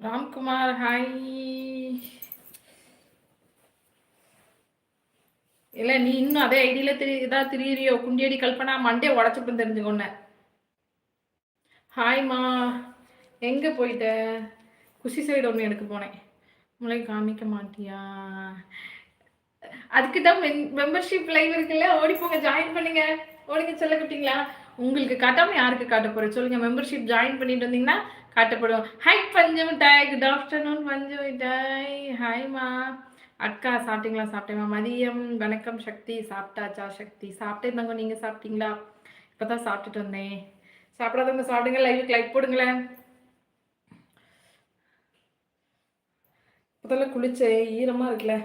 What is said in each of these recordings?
Ramkumar hi இல்ல நீ இன்னும் அதே ஐடியில திரு இதாக திரியறியோ? குண்டியடி கல்பனா மண்டே உடச்சுட்டு தெரிஞ்சுக்கொன்ன ஹாய்மா எங்க போயிட்ட? குஷி சைடு ஒன்று எடுக்க போனேன். உங்களை காமிக்க மாட்டியா? அதுக்கு தான் மெம்பர்ஷிப் லைவ் இருக்குல்ல? ஓடி போங்க ஜாயின் பண்ணுங்க. ஓடிங்க செல்ல குட்டிங்களா உங்களுக்கு காட்டாமல் யாருக்கு காட்ட போறேன்? சொல்லுங்க மெம்பர்ஷிப் ஜாயின் பண்ணிட்டு வந்தீங்கன்னா காட்டப்படும். ஹாய் பஞ்சம் மிட்டாய் குட் ஆஃப்டர்நூன் பஞ்சு மிட்டாய் ஹாய்மா அக்கா சாப்பிட்டீங்களா? சாப்பிட்டேம்மா மதியம். வணக்கம் சக்தி. சாப்பிட்டாச்சா சக்தி? சாப்பிட்டே தங்க நீங்கள் சாப்பிட்டீங்களா? இப்போ தான் சாப்பிட்டுட்டு வந்தேன். சாப்பிடாதவங்க சாப்பிடுங்க லைவுக்கு லைக் போடுங்களேன். முதல்ல குளிச்சேன். ஈரமாக இருக்குல்ல.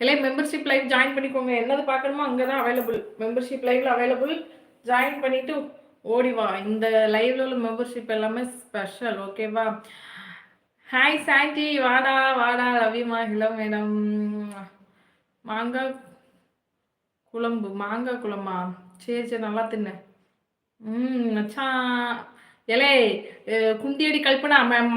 எல்லாம் மெம்பர்ஷிப் லைவ் ஜாயின் பண்ணிக்கோங்க. என்னது பார்க்கணுமோ அங்கே தான் அவைலபிள் மெம்பர்ஷிப் லைவ்ல அவைலபிள் ஜாயின் பண்ணிட்டு ஓடி வா. இந்த லைவ்ல உள்ள மெம்பர்ஷிப் எல்லாமே ஸ்பெஷல் ஓகேவா ஹாய் சாண்டி வாடா வாடா. ரவிமா ஹலோ மேடம் மாங்காய் குழம்பு. மாங்காய் குழம்பா? சரி சரி. நல்லா தின்ன. ம் மச்சான். எலே குந்தியடி குண்டியடி கல்பனா ம-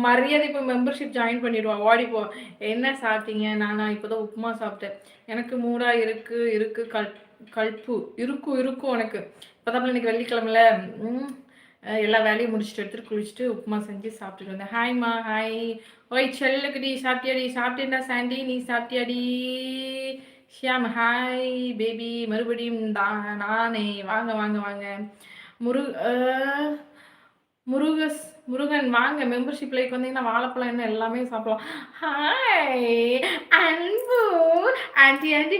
மரியாதை இப்போ மெம்பர்ஷிப் ஜாயின் பண்ணிடுவான் ஓடிப்போ என்ன சாப்பிட்டீங்க? நானா இப்போதான் உப்புமா சாப்பிட்டேன். எனக்கு மூடா இருக்கு இருக்கு கல் கல்ப்பு இருக்கும் இருக்கும் உனக்கு. இப்போதான் இன்னைக்கு வெள்ளிக்கிழமையில ம், எல்லா வேலையும் முடிச்சுட்டு எடுத்துட்டு குளிச்சுட்டு உப்புமா செஞ்சு சாப்பிட்டுட்டு வந்தேன். ஹாய்மா ஹாய் ஓய் செல்லுக்குடி சாப்பிட்டியாடி? சாப்பிட்டேன்டா சாண்டி. நீ சாப்பிட்டியாடி? ஷியாம் ஹாய் பேபி மறுபடியும் தான் நானே. வாங்க வாங்க வாங்க. முரு முருகஸ் முருகன் வாங்க மெம்பர்ஷிப் லைக் வந்தீங்கன்னா வாழைப்பழம் என்ன எல்லாமே சாப்பிடலாம். ஹாய் அன்பு ஆண்டி ஆண்டி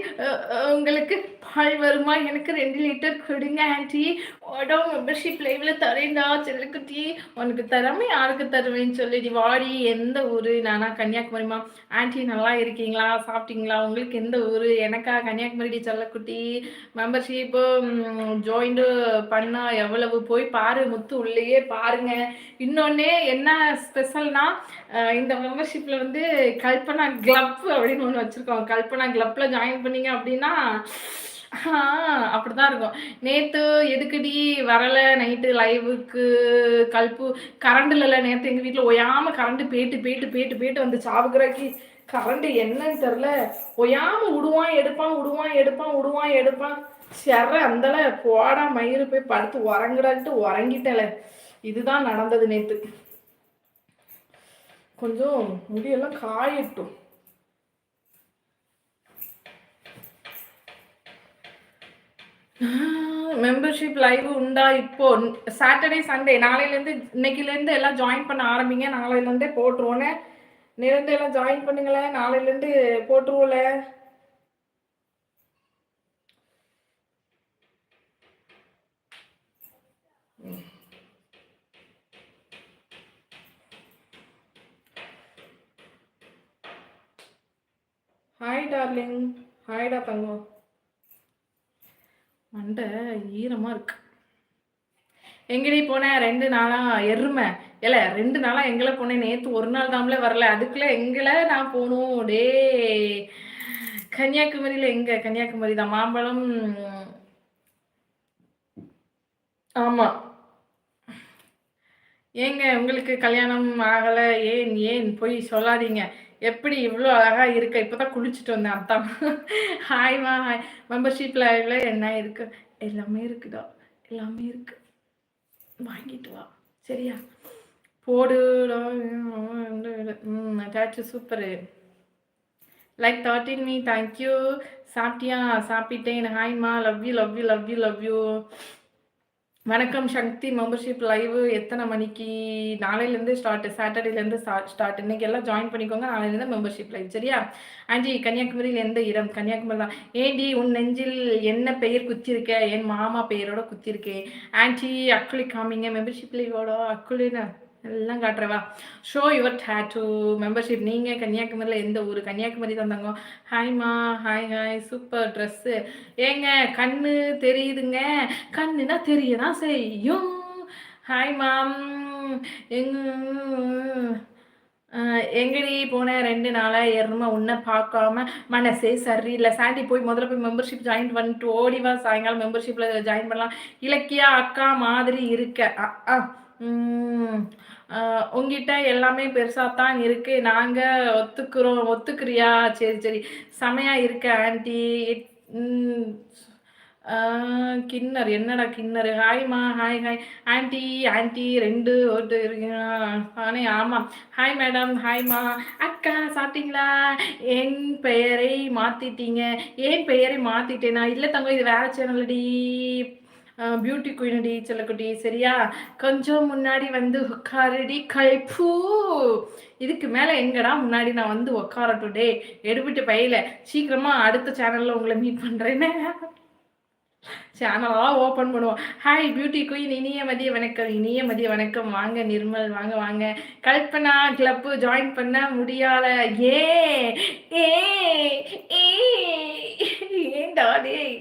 உங்களுக்கு பால் வருமா? எனக்கு ரெண்டு லிட்டர் கொடுங்க ஆண்டி ஓடோ மெம்பர்ஷிப் லைவ்ல தரேன்டா செல்லுக்குட்டி உனக்கு தராம யாருக்கு தருவேன்னு சொல்லிடி வாடி எந்த ஊரு? நானா கன்னியாகுமரிமா ஆன்டி நல்லா இருக்கீங்களா? சாப்பிட்டீங்களா? உங்களுக்கு எந்த ஊரு? எனக்கா கன்னியாகுமரி செல்லக்குட்டி மெம்பர்ஷிப் ஜாயின்டு பண்ணா எவ்வளவு? போய் பாரு முத்து உள்ளேயே பாருங்க. இன்னொன்னு என்ன ஸ்பெஷல்னா இந்த மெம்பர்ஷிப்ல வந்து கல்பனா கிளப் அப்படின்னு ஒன்று வச்சிருக்கோம். கல்பனா கிளப்ல ஜாயின் பண்ணீங்க அப்படின்னா அப்படிதான் இருக்கும். நேத்து எதுக்குடி வரல? நைட்டு லைவுக்கு கல்பு கரண்ட் இல்லைல்ல நேத்து எங்க வீட்டுல ஒயாம கரண்ட் பேட்டு பேட்டு பேட்டு பேட்டு வந்து சாவுக்குறாக்கி கரண்ட் என்னன்னு தெரில. ஒயாம விடுவான் எடுப்பான் விடுவான் எடுப்பான் விடுவான் எடுப்பான். செர அந்தல போடா மயிறு போய் படுத்து உறங்குடான்ட்டு உறங்கிட்டல. இதுதான் நடந்தது நேத்து. கொஞ்சம் முடியெல்லாம் காயட்டும். மெம்பர்ஷிப் லைவ் உண்டா இப்போ? சாட்டர்டே சண்டே நாளையிலேருந்து இன்னைக்குலேருந்து எல்லாம் ஜாயின் பண்ண ஆரம்பிங்க. நாளையிலேருந்தே போட்டுருவோன்னே நேரத்தை எல்லாம் ஜாயின் பண்ணுங்களேன். நாளையிலேருந்து போட்டுருவோம்ல ஹாய் டார்லிங் ஹாய்டா தங்கம். மண்டை ஈரமா இருக்கு. எங்கடி போனேன் ரெண்டு நாளா எருமை. இல்ல ரெண்டு நாளா எங்களை போனேன். நேற்று ஒரு நாள் தாம்ல வரல. அதுக்குள்ள எங்களை நான் போகணும் டே கன்னியாகுமரியில எங்க? கன்னியாகுமரி தான். மாம்பழம். ஆமா. ஏங்க உங்களுக்கு கல்யாணம் ஆகலை? ஏன் ஏன்? போய் சொல்லாதீங்க. எப்படி இவ்வளோ அழகா இருக்க? இப்பதான் குளிச்சுட்டு வந்தேன் அத்தான் ஹாய்மா ஹாய் மெம்பர்ஷிப் லைவ்ல என்ன இருக்கு? எல்லாமே இருக்குடா. எல்லாமே இருக்கு. வாங்கிட்டு வா. சரியா? போடுடா ம் attach super like thirteen me thank you சாப்பிட்டியா? சாப்பிட்டேன். ஹாய்மா love you love you love you love you வணக்கம் சக்தி மெம்பர்ஷிப் லைவ் எத்தனை மணிக்கு? நாளையிலேருந்து ஸ்டார்ட் சாட்டர்டேலேருந்து ஸ்டார்ட் இன்னைக்கு எல்லாம் ஜாயின் பண்ணிக்கோங்க. நாளையிலேருந்து மெம்பர்ஷிப் லைவ் சரியா? ஆண்டி கன்னியாகுமரியில் எந்த இடம். கன்னியாகுமரி தான். ஏண்டி உன் நெஞ்சில் என்ன பெயர் குத்திருக்க? என் மாமா பெயரோட குத்திருக்கேன். ஆண்டி அக்குளி காமிங்க. மெம்பர்ஷிப் லைவோட அக்குளின்னு எல்லாம் காட்டுறவா ஷோ யுவர் டேட்டூ மெம்பர்ஷிப் நீங்கள் கன்னியாகுமரியில் எந்த ஊர்? கன்னியாகுமரி தந்தாங்க ஹாய்மா ஹாய் ஹாய் சூப்பர் ட்ரெஸ்ஸு ஏங்க கண்ணு தெரியுதுங்க. கண்ணுனா தெரியதான் செய்யும். ஹாய் மாம் எங்க எங்கடி போனேன் ரெண்டு நாளாக எருமை உன்னை பார்க்காம மனசே சரியில்லை. சாண்டி போய் முதல்ல போய் மெம்பர்ஷிப் ஜாயின் பண்ணிட்டு ஓடிவா சாயங்காலம் மெம்பர்ஷிப்பில் ஜாயின் பண்ணலாம். இலக்கியா அக்கா மாதிரி இருக்க. அ, உங்ககிட்ட உங்கிட்ட எல்லாமே பெருசாக தான் இருக்கு. நாங்கள் ஒத்துக்குறோம் ஒத்துக்கிறியா? சரி சரி. செமையா இருக்கு ஆண்டி. கிண்ணர் என்னடா கிண்ணர் ஹாய்மா ஹாய் ஹாய். ஆண்டி ஆன்ட்டி ரெண்டு ஓட்டு இருக்கீங்க. ஆனே ஆமாம் ஹாய் மேடம். ஹாய்மா. அக்கா சாப்பிட்டீங்களா? என் பெயரை மாற்றிட்டீங்க ஏன் பெயரை மாற்றிட்டேனா இல்லை தங்க இது வேறு சேனல்டி பியூட்டி குயினடி செல்லக்குட்டி சரியா? கொஞ்சம் முன்னாடி வந்து உட்காரடி கழிப்பு இதுக்கு மேலே எங்கடா முன்னாடி நான் வந்து உட்கார டுடே எடுபிட்டு பையில. சீக்கிரமா அடுத்த சேனல்ல உங்களை மீட் பண்றேன்னு சேனலாம் ஓப்பன் பண்ணுவோம். ஹாய் பியூட்டி குயின் இனிய மதிய வணக்கம். இனிய மதிய வணக்கம். வாங்க நிர்மல் வாங்க வாங்க. கல்பனா கிளப்பு ஜாயின் பண்ண முடியாத. ஏ ஏ ஏ ஏன்டா டேய்?